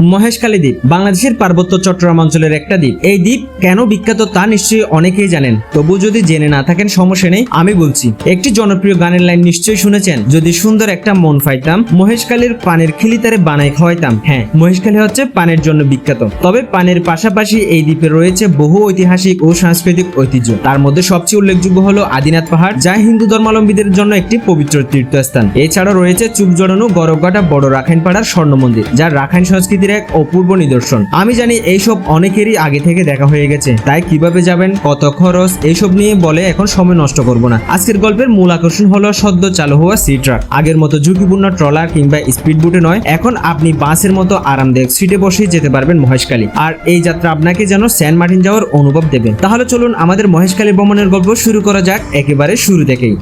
মহেশখালী দ্বীপ, বাংলাদেশের পার্বত্য চট্টগ্রাম অঞ্চলের একটা দ্বীপ। এই দ্বীপ কেন বিখ্যাত তা নিশ্চয়ই অনেকেই জানেন। তবু যদি জেনে না থাকেন, সমস্যা নেই, আমি বলছি। একটি জনপ্রিয় গানের লাইন নিশ্চয়ই শুনেছেন। যদি সুন্দর একটা মন পাইতাম মহেশখালীর পানের খিলিতারে বানাই খাওয়াইতাম। হ্যাঁ মহেশখালী হচ্ছে পানের জন্য বিখ্যাত। তবে পানের পাশাপাশি এই দ্বীপে রয়েছে বহু ঐতিহাসিক ও সাংস্কৃতিক ঐতিহ্য। তার মধ্যে সবচেয়ে উল্লেখযোগ্য হলো আদিনাথ পাহাড়, যা হিন্দু ধর্মাবলম্বীদের জন্য একটি পবিত্র তীর্থস্থান। এছাড়াও রয়েছে চুপ জড়ানো গরবঘাটা বড় রাখাইন পাড়ার স্বর্ণ মন্দির যা রাখাইন সংস্কৃতির এক অপূর্ব নিদর্শন। আমি জানি এইসব অনেকেরই আগে থেকে দেখা হয়ে গেছে। তাই কীভাবে যাবেন, কত খরচ, এইসব নিয়ে বলে এখন সময় নষ্ট করব না। আজকের গল্পের মূল আকর্ষণ হলো সদ্য চালু হওয়া সি ট্রাক আগের মতো ঝুঁকিপূর্ণ ট্রলার কিংবা স্পিড বুটে নয়, এখন আপনি বাসের মতো আরামদায়ক সিটে বসেই যেতে পারবেন মহেশখালী। আর এই যাত্রা আপনাকে যেন সেন্ট মার্টিন যাওয়ার অনুভব দেবে। তাহলে চলুন আমাদের মহেশখালী ভ্রমণের গল্প শুরু করা যাক একেবারে শুরু থেকেই।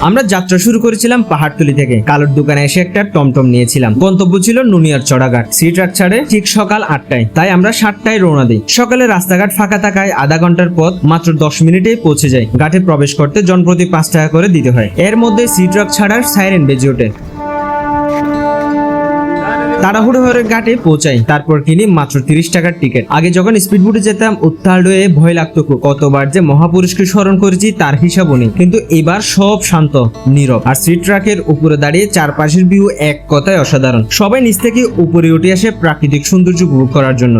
আমরা যাত্রা শুরু করেছিলাম পাহাড়তলি থেকে। কালোর দোকানে এসে একটা টমটম নিয়েছিলাম। গন্তব্য ছিল নুনিয়ার চড়াঘাট। সি ট্রাক ছাড়ে ঠিক সকাল আটটায়। তাই আমরা সাতটায় রওনা দিই। সকালে রাস্তাঘাট ফাঁকা থাকায় আধা ঘণ্টার পথ মাত্র দশ মিনিটেই পৌঁছে যায়। ঘাটে প্রবেশ করতে জনপ্রতি পাঁচ টাকা করে দিতে হয়। এর মধ্যে সি ট্রাক ছাড়ার সাইরেন বেজে ওঠে। তাড়াহুড়ো হয়ে ঘাটে পৌঁছাই। তারপর কিনি মাত্র তিরিশ টাকার টিকিট। আগে যখন স্পিড বোটে যেতাম, উত্তাল হয়ে ভয় লাগতো কতবার যে মহাপুরুষকে স্মরণ করেছি, তার হিসাবও নেই। কিন্তু এবার সব শান্ত, নীরব। আর সিট ট্রাকের উপরে দাঁড়িয়ে চারপাশের ভিউ এক কথায় অসাধারণ। সবাই নিচ থেকে উপরে উঠে আসে প্রাকৃতিক সৌন্দর্য উপভোগ করার জন্য।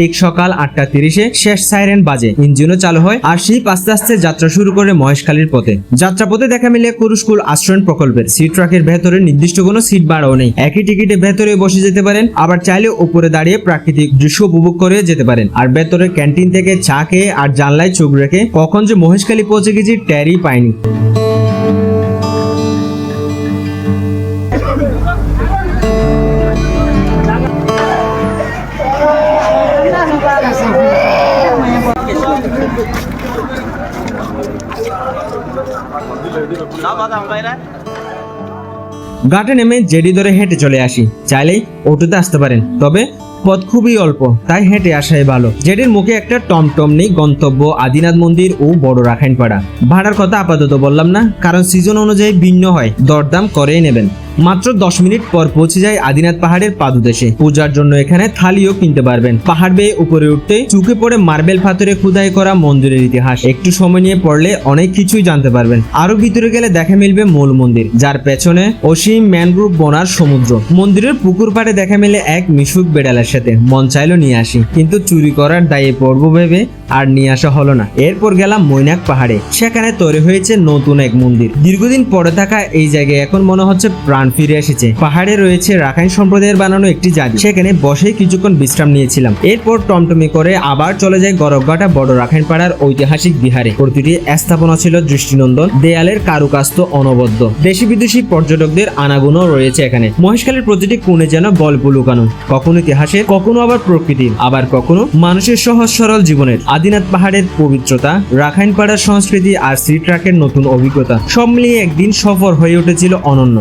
ঠিক সকাল আটটা তিরিশে শেষ সাইরেন বাজে। ইঞ্জিনও চালু হয় আর শিপ আস্তে আস্তে যাত্রা শুরু করে মহেশখালীর পথে। যাত্রাপথে দেখা মিলে কুরুস্কুল আশ্রয়ণ প্রকল্পের। সিট ট্রাকের ভেতরে নির্দিষ্ট কোনো সিট ভাড়াও নেই। একই টিকিটে ভেতরে বসে যেতে পারেন, আবার চাইলে উপরে দাঁড়িয়ে প্রাকৃতিক দৃশ্য উপভোগ করে যেতে পারেন। আর ভেতরে ক্যান্টিন থেকে চা খেয়ে আর জানলায় চোখ রেখে কখন যে মহেশখালী পৌঁছে গেছি ট্যারি পাইনি। ঘাটে নেমে জেডি ধরে হেঁটে চলে আসি। চাইলেই অটোতে আসতে পারেন, তবে পথ খুবই অল্প, তাই হেঁটে আসাই ভালো। জেডির মুখে একটা টমটম নেই গন্তব্য আদিনাথ মন্দির ও বড় রাখাইন পাড়া ভাড়ার কথা আপাতত বললাম না, কারণ সিজন অনুযায়ী ভিন্ন হয়, দরদাম করেই নেবেন। মাত্র দশ মিনিট পর পৌঁছে যায় আদিনাথ পাহাড়ের পাদুদেশে। পূজার জন্য এখানে থালিও কিনতে পারবেন। পাহাড় বেয়ে উপরে উঠতে চুকে পড়ে মার্বেল পাথরে খুদাই করা মন্দিরের ইতিহাস। একটু সময় নিয়ে পড়লে অনেক কিছুই জানতে পারবেন। আরও ভিতরে গেলে দেখা মিলবে মূল মন্দির, যার পেছনে অসীম ম্যানগ্রুভ বনার সমুদ্র। মন্দিরের পুকুর পাড়ে দেখা মেলে এক মিশুক বেড়ালের সাথে। মন চাইলো নিয়ে আসি, কিন্তু চুরি করার দায়ে পড়ব ভেবে আর নিয়ে আসা হলো না। এরপর গেলাম মৈনাক পাহাড়ে। সেখানে তৈরি হয়েছে নতুন এক মন্দির। দীর্ঘদিন পরে থাকা এই জায়গায় এখন মনে হচ্ছে প্রাণ ফিরে এসেছে। পাহাড়ে রয়েছে রাখাইন সম্প্রদায়ের বানানো একটি জাতি সেখানে বসে কিছুক্ষণ বিশ্রাম নিয়েছিলাম। এরপর টমটমি করে আবার চলে যায় গরবঘাটা বড় রাখাইন পাড়ার ঐতিহাসিক বিহারে। প্রতিটি স্থাপনা ছিল দৃষ্টিনন্দন, দেয়ালের কারুকাজ তো অনবদ্য। দেশি বিদেশি পর্যটকদের আনাগুনও রয়েছে এখানে। মহেশখালীর প্রতিটি কোণে যেন গল্প লুকানো কখনো ইতিহাসের কখনো আবার প্রকৃতির। আবার কখনো মানুষের সহজ সরল জীবনের। আদিনাথ পাহাড়ের পবিত্রতা, রাখাইন পাড়ার সংস্কৃতি আর সি ট্রাকের নতুন অভিজ্ঞতা, সব মিলিয়ে একদিন সফর হয়ে উঠেছিল অনন্য।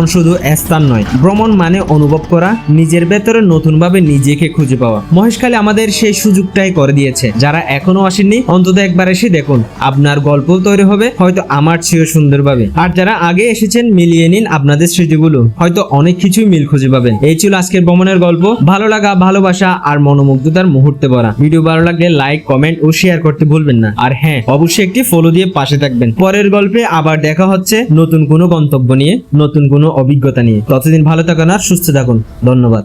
ভ্রমণ শুধু স্থান নয়, ভ্রমণ মানে অনুভব করা, নিজের ভেতরে নতুনভাবে নিজেকে খুঁজে পাওয়া। মহেশখালী আমাদের সেই সুযোগটাই করে দিয়েছে। যারা এখনও আসেননি, অন্তত একবার এসে দেখুন, আপনার গল্প তৈরি হবে, হয়তো আমার চেয়েও সুন্দরভাবে। আর যারা আগে এসেছেন, মিলিয়ে নিন আপনাদের স্মৃতিগুলো। হয়তো অনেক কিছুই মিল খুঁজে পাবেন। এই ছিল আজকের ভ্রমণের গল্প। ভালো লাগা, ভালোবাসা আর মনোমুগ্ধতার মুহূর্তে ভরা। ভিডিও ভালো লাগলে লাইক, কমেন্ট ও শেয়ার করতে ভুলবেন না। আর হ্যাঁ অবশ্যই একটি ফলো দিয়ে পাশে থাকবেন। পরের গল্পে আবার দেখা হচ্ছে নতুন কোনো গন্তব্য নিয়ে, নতুন কোনো অভিজ্ঞতা নিয়ে। ততদিন ভালো থাকুন আর সুস্থ থাকুন। ধন্যবাদ।